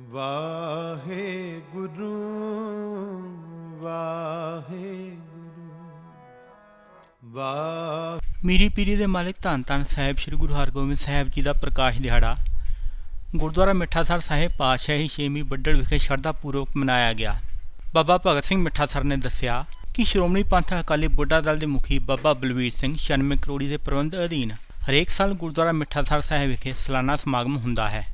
ਵਾਹਿਗੁਰੂ ਵਾਹਿਗੁਰੂ, ਵਾਹਿ ਮੀਰੀ ਪੀਰੀ ਦੇ ਮਾਲਕ ਧੰਨ ਧੰਨ ਸਾਹਿਬ ਸ੍ਰੀ ਗੁਰੂ ਹਰਗੋਬਿੰਦ ਸਾਹਿਬ ਜੀ ਦਾ ਪ੍ਰਕਾਸ਼ ਦਿਹਾੜਾ। ਗੁਰਦੁਆਰਾ ਮਿੱਠਾਸਰ ਸਾਹਿਬ ਪਾਤਸ਼ਾਹੀ ਛੇਵੀਂ ਬੱਡਲ ਵਿਖੇ ਸ਼ਰਧਾ ਪੂਰਵਕ ਮਨਾਇਆ ਗਿਆ। ਬਾਬਾ ਭਗਤ ਸਿੰਘ ਮਿੱਠਾਸਰ ਨੇ ਦੱਸਿਆ ਕਿ ਸ਼੍ਰੋਮਣੀ ਪੰਥ ਅਕਾਲੀ ਬੁੱਢਾ ਦਲ ਦੇ ਮੁਖੀ ਬਾਬਾ ਬਲਵੀਰ ਸਿੰਘ 96 ਕਰੋੜੀ ਦੇ ਪ੍ਰਬੰਧ ਅਧੀਨ ਹਰੇਕ ਸਾਲ ਗੁਰਦੁਆਰਾ ਮਿੱਠਾਸਰ ਸਾਹਿਬ ਵਿਖੇ ਸਾਲਾਨਾ ਸਮਾਗਮ ਹੁੰਦਾ ਹੈ।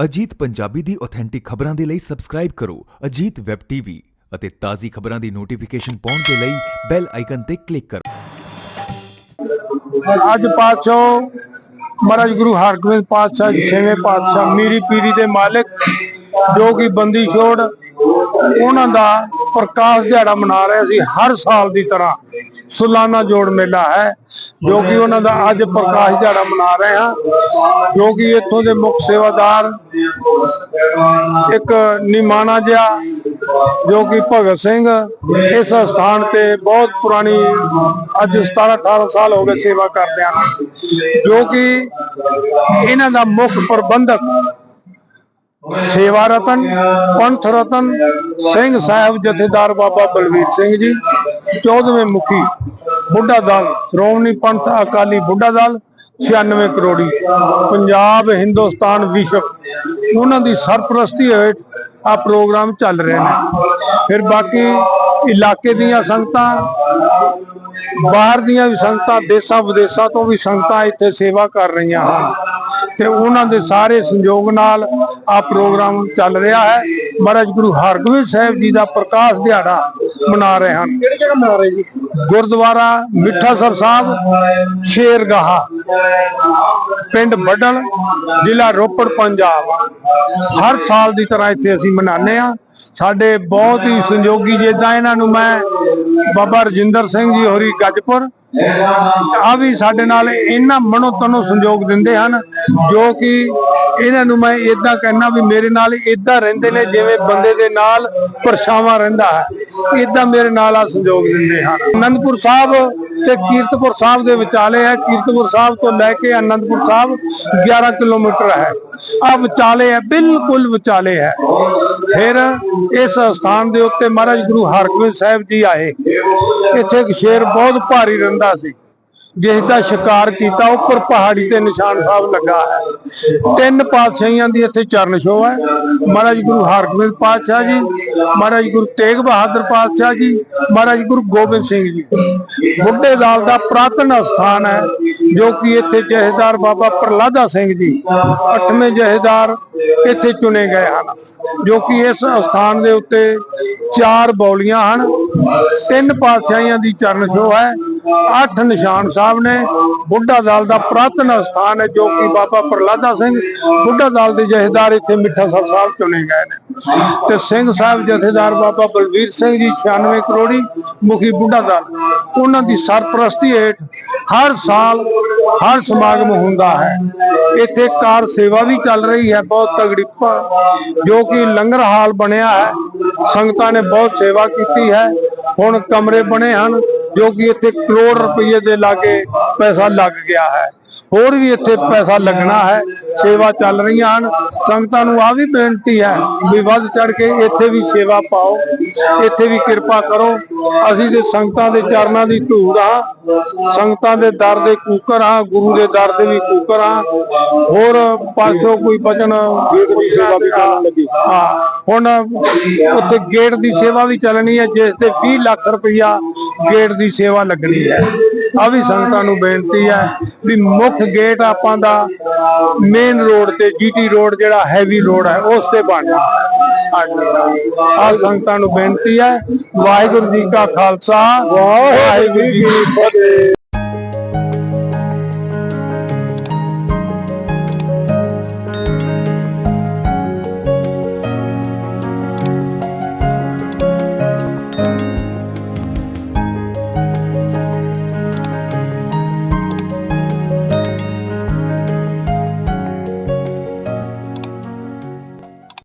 ਅਜੀਤ ਪੰਜਾਬੀ ਦੀ ਆਥੈਂਟਿਕ ਖਬਰਾਂ ਦੇ ਲਈ ਸਬਸਕ੍ਰਾਈਬ ਕਰੋ ਅਜੀਤ ਵੈਬ ਟੀਵੀ ਅਤੇ ਤਾਜ਼ੀ ਖਬਰਾਂ ਦੀ ਨੋਟੀਫਿਕੇਸ਼ਨ ਪਾਉਣ ਦੇ ਲਈ ਬੈਲ ਆਈਕਨ ਤੇ ਕਲਿੱਕ ਕਰੋ। ਅੱਜ ਪਾਤਸ਼ਾਹ ਮਹਾਰਾਜ ਗੁਰੂ ਹਰਗੋਬਿੰਦ ਪਾਤਸ਼ਾਹ ਜੀ, ਛੇਵੇਂ ਪਾਤਸ਼ਾਹ ਮੀਰੀ ਪੀਰੀ ਦੇ ਮਾਲਕ ਜੋ ਕਿ ਬੰਦੀ ਛੋੜ, ਉਹਨਾਂ ਦਾ ਪ੍ਰਕਾਸ਼ ਦਿਹਾੜਾ ਮਨਾ ਰਹੇ ਸੀ ਹਰ ਸਾਲ ਦੀ ਤਰ੍ਹਾਂ। ਸਾਲਾਨਾ ਜੋੜ ਮੇਲਾ ਹੈ, ਜੋ ਕਿ ਉਹਨਾਂ ਦਾ ਅੱਜ ਪ੍ਰਕਾਸ਼ ਦਿਹਾੜਾ ਮਨਾ ਰਹੇ ਹਾਂ, ਜੋ ਕਿ ਇੱਥੋਂ ਦੇ ਮੁੱਖ ਸੇਵਾਦਾਰ ਇੱਕ ਨਿਮਾਣਾ ਜਿਹਾ, ਜੋ ਕਿ ਭਗਤ ਸਿੰਘ ਇਸ ਸਥਾਨ ਤੇ ਬਹੁਤ ਪੁਰਾਣੀ, ਅੱਜ 17 18 ਸਾਲ ਹੋ ਗਏ ਸੇਵਾ ਕਰਦੇ ਹਨ, ਜੋ ਕਿ ਇਹਨਾਂ ਦਾ ਮੁੱਖ ਪ੍ਰਬੰਧਕ ਸੇਵਾ ਰਤਨ ਪੰਥ ਰਤਨ ਸਿੰਘ ਸਾਹਿਬ ਜਥੇਦਾਰ ਬਾਬਾ ਬਲਵੀਰ ਸਿੰਘ ਜੀ 14ਵੇਂ ਮੁਖੀ ਬੁੱਢਾ ਦਲ, ਸ਼੍ਰੋਮਣੀ ਪੰਥ ਅਕਾਲੀ ਬੁੱਢਾ ਦਲ 96 ਕਰੋੜੀ। ਪੰਜਾਬ, ਹਿੰਦੁਸਤਾਨ, ਵਿਸ਼ਵ, ਉਹਨਾਂ ਦੀ ਸਰਪ੍ਰਸਤੀ ਹੇਠ ਆ ਪ੍ਰੋਗਰਾਮ ਚੱਲ ਰਹੇ ਨੇ। ਫਿਰ ਬਾਕੀ ਇਲਾਕੇ ਦੀਆਂ ਸੰਗਤਾਂ, ਬਾਹਰ ਦੀਆਂ ਵੀ ਸੰਗਤਾਂ, ਦੇਸ਼ਾਂ ਵਿਦੇਸ਼ਾਂ ਤੋਂ ਵੀ ਸੰਗਤਾਂ ਇੱਥੇ ਸੇਵਾ ਕਰ ਰਹੀਆਂ ਹਨ। ਤੇ ਉਹਨਾਂ ਦੇ ਸਾਰੇ ਸੰਯੋਗ ਨਾਲ ਆ ਪ੍ਰੋਗਰਾਮ ਚੱਲ ਰਿਹਾ ਹੈ। ਮਹਾਰਾਜ ਗੁਰੂ ਹਰਗੋਬਿੰਦ ਸਾਹਿਬ ਜੀ ਦਾ ਪ੍ਰਕਾਸ਼ ਦਿਹਾੜਾ ਮਨਾ ਰਹੇ ਹਨ। ਕਿਹੜੀ ਜਗ੍ਹਾ ਮਨਾ ਰਹੇ ਜੀ ਗੁਰਦੁਆਰਾ ਮਿੱਠਾਸਰ ਸਾਹਿਬ, ਸ਼ੇਰਗਾਹਾ, ਪਿੰਡ ਬੱਡਲ ਜ਼ਿਲ੍ਹਾ ਰੋਪੜ, ਪੰਜਾਬ। ਹਰ ਸਾਲ ਦੀ ਤਰ੍ਹਾਂ ਇੱਥੇ ਅਸੀਂ ਮਨਾਉਂਦੇ ਆ ਸਾਡੇ ਬਹੁਤ ਹੀ ਸੰਯੋਗੀ ਜਿੱਦਾਂ ਇਹਨਾਂ ਨੂੰ ਮੈਂ ਬਾਬਾ ਰਜਿੰਦਰ ਸਿੰਘ ਜੀ ਹੋਰੀ ਗੱਜਪੁਰ ਆ ਵੀ ਸਾਡੇ ਨਾਲ ਇਹਨਾਂ ਮਨੋ ਤਨੋ ਸੰਯੋਗ ਦਿੰਦੇ ਹਨ, ਜੋ ਕਿ ਇਹਨਾਂ ਨੂੰ ਮੈਂ ਇਦਾਂ ਕਹਿਣਾ ਵੀ ਮੇਰੇ ਨਾਲ ਇਦਾਂ ਰਹਿੰਦੇ ਨੇ, ਜਿਵੇਂ ਬੰਦੇ ਦੇ ਨਾਲ ਪਰਛਾਵਾਂ ਰਹਿੰਦਾ ਹੈ। ਇਦਾਂ ਮੇਰੇ ਨਾਲ ਆ ਸੰਯੋਗ ਦਿੰਦੇ ਹਨ। ਅਨੰਦਪੁਰ ਸਾਹਿਬ ਤੇ ਕੀਰਤਪੁਰ ਸਾਹਿਬ ਦੇ ਵਿਚਾਲੇ ਹੈ। ਕੀਰਤਪੁਰ ਸਾਹਿਬ ਤੋਂ ਲੈ ਕੇ ਅਨੰਦਪੁਰ ਸਾਹਿਬ 11 ਕਿਲੋਮੀਟਰ ਹੈ। ਆ ਵਿਚਾਲੇ ਹੈ, ਬਿਲਕੁਲ ਵਿਚਾਲੇ ਹੈ। ਫਿਰ ਇਸ ਸਥਾਨ ਦੇ ਉੱਤੇ ਮਹਾਰਾਜ ਗੁਰੂ ਹਰਗੋਬਿੰਦ ਸਾਹਿਬ ਜੀ ਆਏ। ਇੱਥੇ ਇੱਕ ਸ਼ੇਰ ਬਹੁਤ ਭਾਰੀ ਰਹਿੰਦਾ ਸੀ। ਜਿਸ ਦਾ ਸ਼ਿਕਾਰ ਕੀਤਾ ਉੱਪਰ ਪਹਾੜੀ ਤੇ ਨਿਸ਼ਾਨ ਸਾਹਿਬ ਲੱਗਾ ਹੈ। ਤਿੰਨ ਪਾਤਸ਼ਾਹੀਆਂ ਦੀ ਇੱਥੇ ਚਰਨ ਛੋਹ ਹੈ। ਮਹਾਰਾਜ ਗੁਰੂ ਹਰਗੋਬਿੰਦ ਪਾਤਸ਼ਾਹ ਜੀ, ਮਹਾਰਾਜ ਗੁਰੂ ਤੇਗ ਬਹਾਦਰ ਪਾਤਸ਼ਾਹ ਜੀ, ਮਹਾਰਾਜ ਗੁਰੂ ਗੋਬਿੰਦ ਸਿੰਘ ਜੀ। ਬੁੱਢੇ ਦਾਲ ਦਾ ਪ੍ਰਾਤਨ ਸਥਾਨ ਹੈ, ਜੋ ਕਿ ਇੱਥੇ ਜਹੇਦਾਰ ਬਾਬਾ ਪ੍ਰਲਾਦਾ ਸਿੰਘ ਜੀ, ਅੱਠਵੇਂ ਜਹੇਦਾਰ ਇੱਥੇ ਚੁਣੇ ਗਏ ਹਨ, ਜੋ ਕਿ ਇਸ ਸਥਾਨ ਦੇ ਉੱਤੇ ਚਾਰ ਬੌਲੀਆਂ ਹਨ। ਤਿੰਨ ਪਾਤਸ਼ਾਹੀਆਂ ਦੀ ਚਰਨ ਛੋਹ ਹੈ। ਅੱਠ ਨਿਸ਼ਾਨ ਸਾਹਿਬ ਨੇ, ਬੁੱਢਾ ਦਲ ਦਾ ਪ੍ਰਾਤਨ ਸਥਾਨ ਹੈ, ਜੋ ਕਿ ਬਾਬਾ ਪ੍ਰਲਾਦਾ ਸਿੰਘ ਬੁੱਢਾ ਦਲ ਦੇ ਜਥੇਦਾਰ ਇੱਥੇ ਮਿੱਠਾ ਸਾਹਿਬ ਸਾਹਿਬ ਚੁਣੇ ਗਏ ਨੇ। ਤੇ ਸਿੰਘ ਸਾਹਿਬ ਜਥੇਦਾਰ ਬਾਬਾ ਬਲਵੀਰ ਸਿੰਘ ਜੀ 96 ਕਰੋੜੀ ਮੁਖੀ ਬੁੱਢਾ ਦਲ, ਉਹਨਾਂ ਦੀ ਸਰਪ੍ਰਸਤੀ ਹੇਠ ਹਰ ਸਾਲ ਹਰ ਸਮਾਗਮ ਹੁੰਦਾ ਹੈ। ਇੱਥੇ ਕਾਰ ਸੇਵਾ ਵੀ ਚੱਲ ਰਹੀ ਹੈ, ਬਹੁਤ ਤਗੜੀ ਜੋ ਕਿ ਲੰਗਰ ਹਾਲ ਬਣਿਆ ਹੈ। ਸੰਗਤਾਂ ਨੇ ਬਹੁਤ ਸੇਵਾ ਕੀਤੀ ਹੈ। ਹੁਣ ਕਮਰੇ ਬਣੇ ਹਨ। ਜੋ ਕਿ ਇੱਥੇ ਕਰੋੜ ਰੁਪਏ ਦੇ ਲਾਗੇ ਪੈਸਾ ਲੱਗ ਗਿਆ ਹੈ। ਹੋਰ ਵੀ ਇੱਥੇ ਪੈਸਾ ਲੱਗਣਾ ਹੈ ਸੇਵਾ ਚੱਲ ਰਹੀਆਂ ਹਨ। ਸੰਗਤਾਂ ਨੂੰ ਆ ਵੀ ਬੇਨਤੀ ਹੈ ਵੀ ਵੱਧ ਚੜ ਕੇ ਇੱਥੇ ਵੀ ਸੇਵਾ ਪਾਓ ਇੱਥੇ ਵੀ ਕਿਰਪਾ ਕਰੋ। ਅਸੀਂ ਤੇ ਸੰਗਤਾਂ ਦੇ ਚਰਨਾਂ ਦੀ ਧੂੜ ਆ ਸੰਗਤਾਂ ਦੇ ਦਰ ਦੇ ਕੂਕਰ ਆ ਗੁਰੂ ਦੇ ਦਰ ਦੇ ਵੀ ਕੂਕਰ ਆ ਹੋਰ ਪਾਸੋਂ ਕੋਈ ਬਚਨ ਗੇਟ ਦੀ ਸੇਵਾ ਵੀ ਚੱਲਣ ਲੱਗੀ। ਹਾਂ ਹੁਣ ਉੱਥੇ ਗੇਟ ਦੀ ਸੇਵਾ ਵੀ ਚੱਲਣੀ ਹੈ ਜਿਸ ਤੇ 20 ਲੱਖ ਰੁਪਇਆ ਗੇਟ ਦੀ ਸੇਵਾ ਲੱਗਣੀ ਹੈ। ਆ ਵੀ ਸੰਗਤਾਂ ਨੂੰ ਬੇਨਤੀ ਹੈ ਵੀ ਮੁੱਖ ਗੇਟ ਆਪਾਂ ਦਾ ਮੇਨ ਰੋਡ ਤੇ ਜੀਟੀ ਰੋਡ ਜਿਹੜਾ ਹੈਵੀ ਰੋਡ ਹੈ, ਉਸ ਤੇ ਬਣਨਾ। ਆ ਸੰਗਤਾਂ ਨੂੰ ਬੇਨਤੀ ਹੈ, ਵਾਹਿਗੁਰੂ ਜੀ ਕਾ ਖਾਲਸਾ, ਵਾਹਿਗੁਰੂ ਜੀ ਕੀ ਫਤਿਹ।